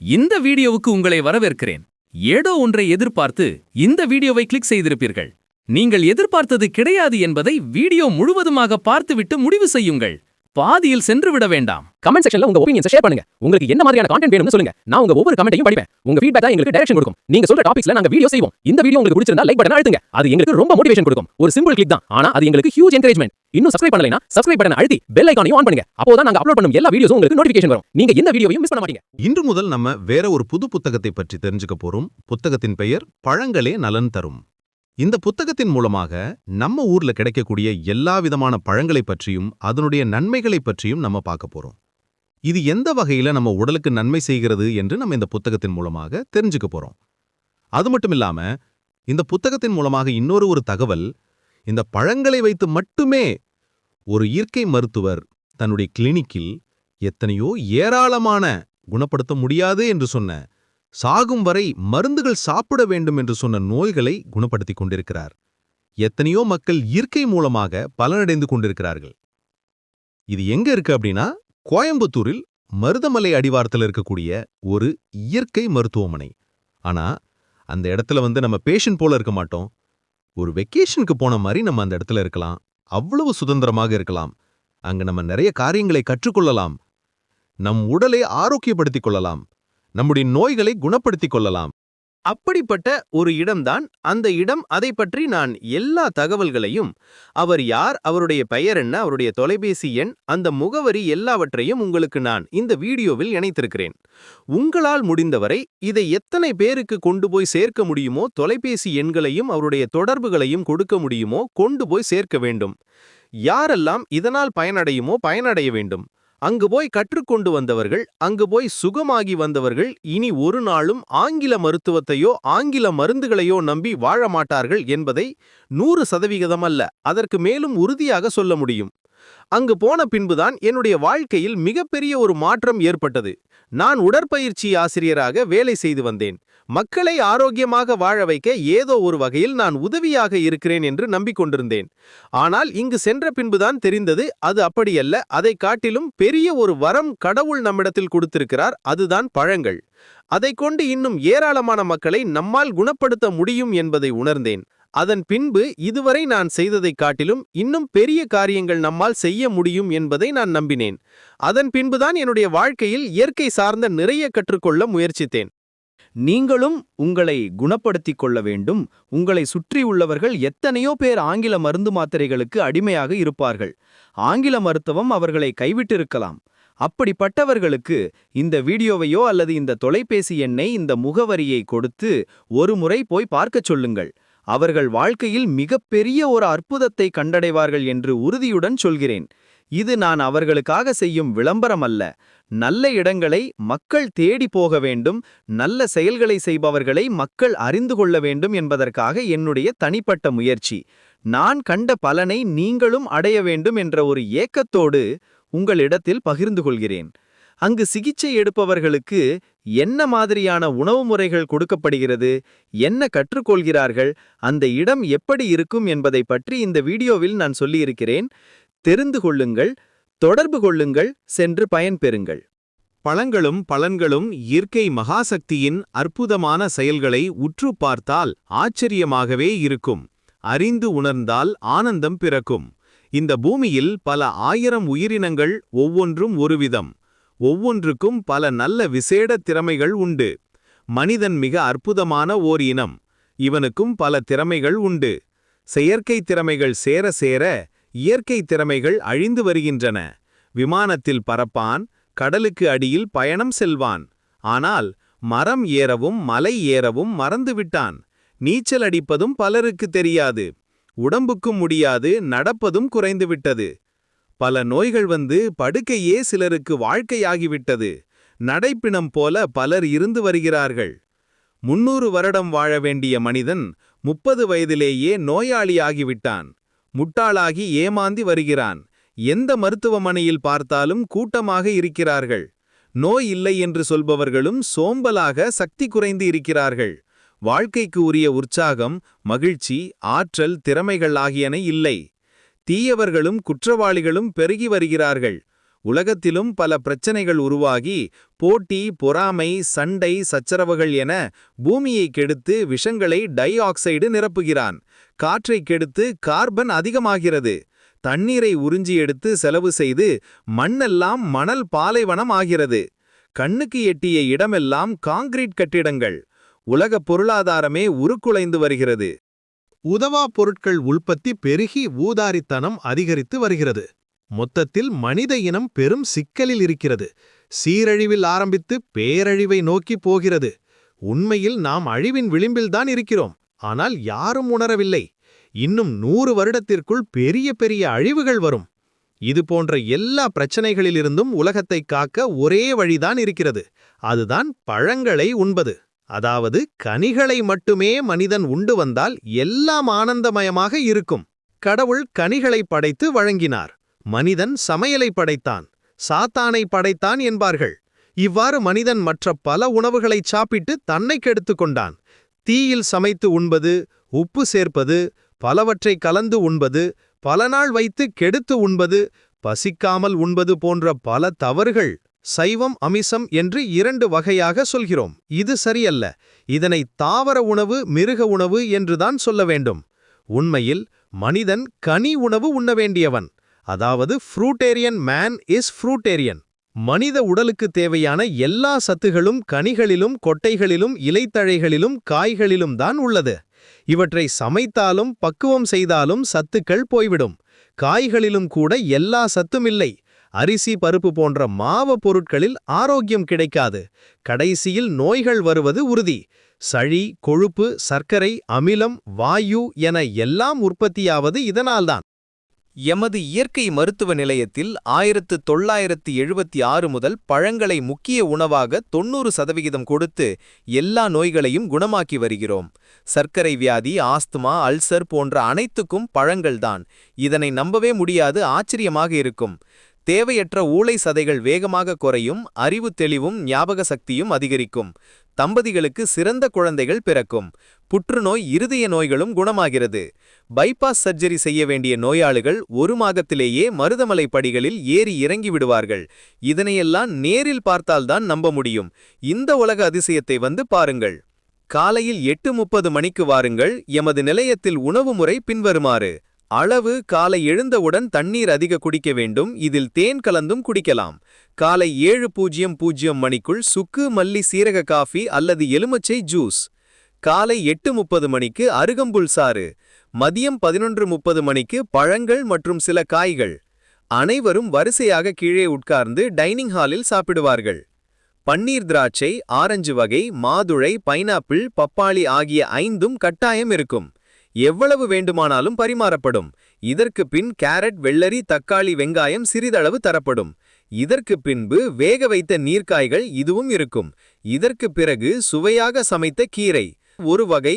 இந்த வீடியோவுக்கு உங்களை வரவேற்கிறேன். ஏதோ ஒன்றை எதிர்பார்த்து இந்த வீடியோவை கிளிக் செய்திருப்பீர்கள். நீங்கள் எதிர்பார்த்தது கிடையாது என்பதை வீடியோ முழுவதுமாக பார்த்துவிட்டு முடிவு செய்யுங்கள். பாதியில் சென்று விட வேண்டாம். கமெண்ட் செக்ஷன்ல உங்க ஒப்பீனியன்ஸ் ஷேர் பண்ணுங்க. உங்களுக்கு என்ன மாதிரியான கான்டென்ட் வேணும்னு சொல்லுங்க. நான் உங்க ஒவ்வொரு கமெண்ட்டையும் படிப்பேன். உங்க ஃபீட்பேக் தான் எங்களுக்கு டைரக்ஷன் கொடுக்கும். நீங்க சொல்ற டாபிக்ஸ்ல நாங்க வீடியோ செய்வோம். இந்த வீடியோ உங்களுக்கு பிடிச்சிருந்தா லைக் பட்டன் அழுத்துங்க. அது எங்களுக்கு ரொம்ப மோட்டிவேஷன் கொடுக்கும். ஒரு சிம்பிள் கிளிக் தான். ஆனா அது எங்களுக்கு ஹியூஜ் என்கரேஜ்மெண்ட் இன்னும் சப்ஸ்கிரைப் பண்ணலைனா சப்ஸ்கிரைப் பட்டன் அழுத்தி பெல் ஐக்கானையும் ஆன் பண்ணுங்க. அப்போதான் நாங்க அப்லோட் பண்ணும் எல்லா வீடியோஸும் உங்களுக்கு நோட்டிஃபிகேஷன் வரும். நீங்க எந்த வீடியோவையும் மிஸ் பண்ண மாட்டீங்க. இன்று முதல் நம்ம வேற ஒரு புது புத்தகத்தை பற்றி தெரிஞ்சுக்க போறோம். புத்தகத்தின் பெயர் பழங்களே நலன் தரும். இந்த புத்தகத்தின் மூலமாக நம்ம ஊர்ல கிடைக்கக்கூடிய எல்லா விதமான பழங்களை பற்றியும் அதனுடைய நன்மைகளை பற்றியும் நம்ம பார்க்க போறோம். இது எந்த வகையில நம்ம உடலுக்கு நன்மை செய்கிறது என்று நம்ம இந்த புத்தகத்தின் மூலமாக தெரிஞ்சுக்க போறோம். அது மட்டும் இல்லாம இந்த புத்தகத்தின் மூலமாக இன்னொரு ஒரு தகவல் இந்த பழங்களை வைத்து மட்டுமே ஒரு இயற்கை மருத்துவர் தன்னுடைய கிளினிக்கில் எத்தனையோ ஏராளமான குணப்படுத்த முடியாது என்று சொன்ன சாகும் வரை மருந்துகள் சாப்பிட வேண்டும் என்று சொன்ன நோய்களை குணப்படுத்திக் கொண்டிருக்கிறார். எத்தனையோ மக்கள் இயற்கை மூலமாக பலனடைந்து கொண்டிருக்கிறார்கள். இது எங்க இருக்கு அப்படின்னா கோயம்புத்தூரில் மருதமலை அடிவாரத்தில் இருக்கக்கூடிய ஒரு இயற்கை மருத்துவமனை. ஆனா அந்த இடத்துல வந்து நம்ம பேஷண்ட் போல இருக்க மாட்டோம். ஒரு வெக்கேஷனுக்கு போன மாதிரி நம்ம அந்த இடத்துல இருக்கலாம். அவ்வளவு சுதந்திரமாக இருக்கலாம். அங்க நம்ம நிறைய காரியங்களை கற்றுக்கொள்ளலாம். நம் உடலை ஆரோக்கியப்படுத்திக் கொள்ளலாம். நம்முடைய நோய்களை குணப்படுத்திக் கொள்ளலாம். அப்படிப்பட்ட ஒரு இடம்தான் அந்த இடம். அதை பற்றி நான் எல்லா தகவல்களையும் அவர் யார் அவருடைய பெயர் என்ன அவருடைய தொலைபேசி எண் அந்த முகவரி எல்லாவற்றையும் உங்களுக்கு நான் இந்த வீடியோவில் இணைத்திருக்கிறேன். உங்களால் முடிந்தவரை இதை எத்தனை பேருக்கு கொண்டு போய் சேர்க்க முடியுமோ தொலைபேசி எண்களையும் அவருடைய தொடர்புகளையும் கொடுக்க முடியுமோ கொண்டு போய் சேர்க்க வேண்டும். யாரெல்லாம் இதனால் பயனடையுமோ பயனடைய வேண்டும். அங்கு போய் கற்றுக்கொண்டு வந்தவர்கள் அங்கு போய் சுகமாகி வந்தவர்கள் இனி ஒரு நாளும் ஆங்கில மருத்துவத்தையோ ஆங்கில மருந்துகளையோ நம்பி வாழ மாட்டார்கள் என்பதை நூறு சதவிகிதம் அல்ல அதற்கு மேலும் உறுதியாக சொல்ல முடியும். அங்கு போன பின்புதான் என்னுடைய வாழ்க்கையில் மிகப்பெரிய ஒரு மாற்றம் ஏற்பட்டது. நான் உடற்பயிற்சி ஆசிரியராக வேலை செய்து வந்தேன். மக்களை ஆரோக்கியமாக வாழ வைக்க ஏதோ ஒரு வகையில் நான் உதவியாக இருக்கிறேன் என்று நம்பிக்கொண்டிருந்தேன். ஆனால் இங்கு சென்ற பின்புதான் தெரிந்தது அது அப்படியல்ல அதை காட்டிலும் பெரிய ஒரு வரம் கடவுள் நம்மிடத்தில் கொடுத்திருக்கிறார் அதுதான் பழங்கள். அதை கொண்டு இன்னும் ஏராளமான மக்களை நம்மால் குணப்படுத்த முடியும் என்பதை உணர்ந்தேன். அதன் பின்பு இதுவரை நான் செய்ததைக் காட்டிலும் இன்னும் பெரிய காரியங்கள் நம்மால் செய்ய முடியும் என்பதை நான் நம்பினேன். அதன் பின்புதான் என்னுடைய வாழ்க்கையில் இயற்கை சார்ந்த நிறைய கற்றுக்கொள்ள முயற்சித்தேன். நீங்களும் உங்களை குணப்படுத்திக் கொள்ள வேண்டும். உங்களை சுற்றியுள்ளவர்கள் எத்தனையோ பேர் ஆங்கில மருந்து மாத்திரைகளுக்கு அடிமையாக இருப்பார்கள். ஆங்கில மருத்துவம் அவர்களை கைவிட்டிருக்கலாம். அப்படிப்பட்டவர்களுக்கு இந்த வீடியோவையோ அல்லது இந்த தொலைபேசி எண்ணை இந்த முகவரியை கொடுத்து ஒரு முறை போய் பார்க்கச் சொல்லுங்கள். அவர்கள் வாழ்க்கையில் மிகப்பெரிய ஒரு அற்புதத்தை கண்டடைவார்கள் என்று உறுதியுடன் சொல்கிறேன். இது நான் அவர்களுக்காக செய்யும் விளம்பரம் அல்ல நல்ல இடங்களை மக்கள் தேடி போக வேண்டும். நல்ல செயல்களை செய்பவர்களை மக்கள் அறிந்து கொள்ள வேண்டும் என்பதற்காக என்னுடைய தனிப்பட்ட முயற்சி. நான் கண்ட பலனை நீங்களும் அடைய வேண்டும் என்ற ஒரு ஏக்கத்தோடு உங்களிடத்தில் பகிர்ந்து கொள்கிறேன். அங்கு சிகிச்சை எடுப்பவர்களுக்கு என்ன மாதிரியான உணவு முறைகள் கொடுக்கப்படுகிறது? என்ன கற்றுக்கொள்கிறார்கள்? அந்த இடம் எப்படி இருக்கும் என்பதை பற்றி இந்த வீடியோவில் நான் சொல்லியிருக்கிறேன். தெரிந்து கொள்ளுங்கள் தொடர்பு கொள்ளுங்கள் சென்று பயன்பெறுங்கள் பழங்களும் பலன்களும் இயற்கை மகாசக்தியின் அற்புதமான செயல்களை உற்று பார்த்தால் ஆச்சரியமாகவே இருக்கும். அறிந்து உணர்ந்தால் ஆனந்தம் பிறக்கும். இந்த பூமியில் பல ஆயிரம் உயிரினங்கள் ஒவ்வொன்றும் ஒருவிதம். ஒவ்வொன்றுக்கும் பல நல்ல விசேட திறமைகள் உண்டு. மனிதன் மிக அற்புதமான ஓர் இனம். இவனுக்கும் பல திறமைகள் உண்டு. செயற்கை திறமைகள் சேர சேர இயற்கை திறமைகள் அழிந்து வருகின்றன. விமானத்தில் பறப்பான் கடலுக்கு அடியில் பயணம் செல்வான். ஆனால் மரம் ஏறவும் மலை ஏறவும் மறந்துவிட்டான். நீச்சல் அடிப்பதும் பலருக்கு தெரியாது. உடம்புக்கும் முடியாது நடப்பதும் குறைந்துவிட்டது. பல நோய்கள் வந்து படுக்கையே சிலருக்கு வாழ்க்கையாகிவிட்டது. நடைப்பிணம் போல பலர் இருந்து வருகிறார்கள். முன்னூறு வருடம் வாழ வேண்டிய மனிதன் முப்பது வயதிலேயே நோயாளியாகிவிட்டான். முட்டாளாகி ஏமாந்தி வருகிறான். எந்த மருத்துவமனையில் பார்த்தாலும் கூட்டமாக இருக்கிறார்கள். நோய் இல்லை என்று சொல்பவர்களும் சோம்பலாக சக்தி குறைந்து இருக்கிறார்கள். வாழ்க்கைக்கு உரிய உற்சாகம் மகிழ்ச்சி ஆற்றல் திறமைகள் ஆகியன இல்லை. தீயவர்களும் குற்றவாளிகளும் பெருகி வருகிறார்கள். உலகத்திலும் பல பிரச்சனைகள் உருவாகி போட்டி பொறாமை சண்டை சச்சரவுகள் என பூமியை கெடுத்து விஷங்களை டை ஆக்சைடு நிரப்புகிறான். காற்றை கெடுத்து கார்பன் அதிகமாகிறது. தண்ணீரை உறிஞ்சி எடுத்து செலவு செய்து மண்ணெல்லாம் மணல் பாலைவனம் ஆகிறது. கண்ணுக்கு எட்டிய இடமெல்லாம் காங்கிரீட் கட்டிடங்கள். உலக பொருளாதாரமே உருக்குலைந்து வருகிறது. உதவா பொருட்கள் உற்பத்தி பெருகி ஊதாரித்தனம் அதிகரித்து வருகிறது. மொத்தத்தில் மனித இனம் பெரும் சிக்கலில் இருக்கிறது. சீரழிவில் ஆரம்பித்து பேரழிவை நோக்கி போகிறது. உண்மையில் நாம் அழிவின் விளிம்பில்தான் இருக்கிறோம். ஆனால் யாரும் உணரவில்லை. இன்னும் நூறு வருடத்திற்குள் பெரிய பெரிய அழிவுகள் வரும். இது போன்ற எல்லா பிரச்சனைகளிலிருந்தும் உலகத்தை காக்க ஒரே வழிதான் இருக்கிறது. அதுதான் பழங்களை உண்பது. அதாவது கனிகளை மட்டுமே மனிதன் உண்டு வந்தால் எல்லாம் ஆனந்தமயமாக இருக்கும். கடவுள் கனிகளை படைத்து வழங்கினார். மனிதன் சமையலை படைத்தான். சாத்தானை படைத்தான் என்பார்கள். இவ்வாறு மனிதன் மற்ற பல உணவுகளைச் சாப்பிட்டு தன்னை கெடுத்துக் கொண்டான். தீயில் சமைத்து உண்பது உப்பு சேர்ப்பது பலவற்றை கலந்து உண்பது பல நாள் வைத்து கெடுத்து உண்பது பசிக்காமல் உண்பது போன்ற பல தவறுகள் சைவம் அமிசம் என்று இரண்டு வகையாக சொல்கிறோம். இது சரியல்ல. இதனை தாவர உணவு மிருக உணவு என்றுதான் சொல்ல வேண்டும். உண்மையில் மனிதன் கனி உணவு உண்ண வேண்டியவன். அதாவது ஃப்ரூட்டேரியன் மேன் இஸ் ஃப்ரூட்டேரியன் மனித உடலுக்கு தேவையான எல்லா சத்துகளும் கனிகளிலும் கொட்டைகளிலும் இலைத்தழைகளிலும் காய்களிலும் தான் உள்ளது. இவற்றை சமைத்தாலும் பக்குவம் செய்தாலும் சத்துக்கள் போய்விடும். காய்களிலும் கூட எல்லா சத்துமில்லை அரிசி பருப்பு போன்ற மாவு பொருட்களில் ஆரோக்கியம் கிடைக்காது. கடைசியில் நோய்கள் வருவது உறுதி. சளி கொழுப்பு சர்க்கரை அமிலம் வாயு என எல்லாம் உற்பத்தியாவது இதனால்தான் எமது இயற்கை மருத்துவ நிலையத்தில் ஆயிரத்து தொள்ளாயிரத்து எழுபத்தி ஆறு முதல் பழங்களை முக்கிய உணவாக தொண்ணூறு சதவிகிதம் கொடுத்து எல்லா நோய்களையும் குணமாக்கி வருகிறோம். சர்க்கரை வியாதி ஆஸ்துமா அல்சர் போன்ற அனைத்துக்கும் பழங்கள்தான். இதனை நம்பவே முடியாது ஆச்சரியமாக இருக்கும். தேவையற்ற ஊளை சதைகள் வேகமாக குறையும் அறிவு தெளிவும் ஞாபக சக்தியும் அதிகரிக்கும். தம்பதிகளுக்கு சிறந்த குழந்தைகள் பிறக்கும். புற்றுநோய் இருதய நோய்களும் குணமாகிறது. பைபாஸ் சர்ஜரி செய்ய வேண்டிய நோயாளிகள் ஒரு மாதத்திலேயே மருதமலை படிகளில் ஏறி இறங்கி விடுவார்கள். இதனையெல்லாம் நேரில் பார்த்தால்தான் நம்ப முடியும். இந்த உலக அதிசயத்தை வந்து பாருங்கள். காலையில் எட்டு முப்பது மணிக்கு வாருங்கள். எமது நிலையத்தில் உணவு முறை பின்வருமாறு. அளவு காலை எழுந்தவுடன் தண்ணீர் அதிக குடிக்க வேண்டும். இதில் தேன் கலந்தும் குடிக்கலாம். காலை ஏழு பூஜ்ஜியம் பூஜ்ஜியம் மணிக்குள் சுக்கு மல்லி சீரக காஃபி அல்லது எலுமிச்சை ஜூஸ். காலை எட்டு முப்பது மணிக்கு அருகம்புல் சாறு. மதியம் பதினொன்று முப்பது மணிக்கு பழங்கள் மற்றும் சில காய்கள். அனைவரும் வரிசையாக கீழே உட்கார்ந்து டைனிங் ஹாலில் சாப்பிடுவார்கள். பன்னீர் திராட்சை ஆரஞ்சு வகை மாதுளை பைனாப்பிள் பப்பாளி ஆகிய ஐந்தும் கட்டாயம் இருக்கும். எவ்வளவு வேண்டுமானாலும் பரிமாறப்படும். இதற்கு பின் கேரட் வெள்ளரி தக்காளி வெங்காயம் சிறிதளவு தரப்படும். இதற்கு பின்பு வேக வைத்த நீர்க்காய்கள் இதுவும் இருக்கும். இதற்கு பிறகு சுவையாக சமைத்த கீரை. ஒரு வகை.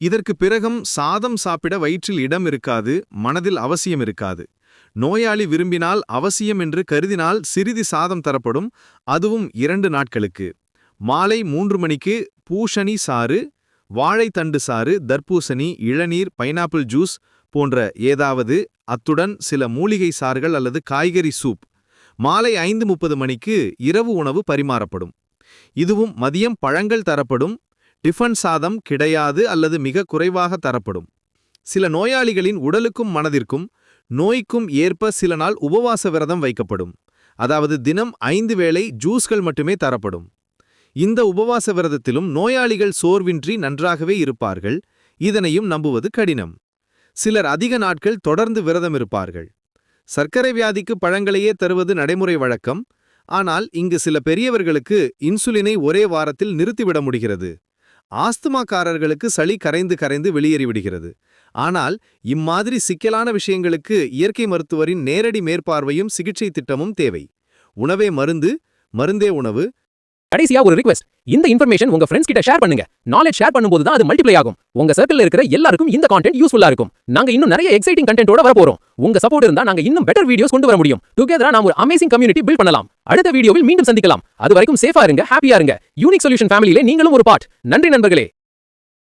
இதற்கு பிறகும் சாதம் சாப்பிட வயிற்றில் இடம் இருக்காது மனதில் அவசியம் இருக்காது. நோயாளி விரும்பினால் அவசியம் என்று கருதினால் சிறிது சாதம் தரப்படும். அதுவும் இரண்டு நாட்களுக்கு. மாலை மூன்று மணிக்கு பூஷணி சாறு வாழைத்தண்டு சாறு தர்பூசணி இளநீர் பைனாப்பிள் ஜூஸ் போன்ற ஏதாவது அத்துடன் சில மூலிகை சாறுகள் அல்லது காய்கறி சூப். மாலை ஐந்து முப்பது மணிக்கு இரவு உணவு பரிமாறப்படும். இதுவும் மதியம் பழங்கள் தரப்படும் டிஃபன் சாதம் கிடையாது அல்லது மிக குறைவாக தரப்படும். சில நோயாளிகளின் உடலுக்கும் மனதிற்கும் நோய்க்கும் ஏற்ப சில நாள் உபவாச விரதம் வைக்கப்படும். அதாவது தினம் ஐந்து வேளை ஜூஸ்கள் மட்டுமே தரப்படும். இந்த உபவாச விரதத்திலும் நோயாளிகள் சோர்வின்றி நன்றாகவே இருப்பார்கள் இதனையும் நம்புவது கடினம். சிலர் அதிக நாட்கள் தொடர்ந்து விரதம் இருப்பார்கள். சர்க்கரை வியாதிக்கு பழங்களையே தருவது நடைமுறை வழக்கம் ஆனால் இங்கு சில பெரியவர்களுக்கு இன்சுலினை ஒரே வாரத்தில் நிறுத்திவிட முடிகிறது. ஆஸ்துமாக்காரர்களுக்கு சளி கரைந்து கரைந்து வெளியேறிவிடுகிறது. ஆனால் இம்மாதிரி சிக்கலான விஷயங்களுக்கு இயற்கை மருத்துவரின் நேரடி மேற்பார்வையும் சிகிச்சை திட்டமும் தேவை. உணவே மருந்து மருந்தே உணவு கடைசியா ஒரு ரிக்வெஸ்ட் இந்த இன்ஃபர்மேஷன் உங்க ஃப்ரெண்ட்ஸ் கிட்ட ஷேர் பண்ணுங்க. நாலேஜ் ஷேர் பண்ணும்போது தான் அது மல்டிப்ளை ஆகும். உங்க சர்க்கிள் இருக்கிற எல்லாருக்கும் இந்த கான்டென்ட் யூஸ்ஃபுல்லா இருக்கும். நாங்க இன்னும் நிறைய எக்ஸைட்டிங் கண்டென்ட்டோட வர போறோம் உங்க சப்போர்ட் இருந்தா நாங்க இன்னும் பெட்டர் வீடியோஸ் கொண்டு வர முடியும். டுகெதரா நாம ஒரு அமேசிங் கம்யூனிட்டி பில்ட் பண்ணலாம். அடுத்த வீடியோவில் மீண்டும் சந்திக்கலாம். அது வரைக்கும் சேஃபா இருங்க ஹாப்பியா இருங்க. யூனிக் சொல்யூஷன் ஃபேமிலியிலே நீங்களும் ஒரு பார்ட் நன்றி நண்பர்களே.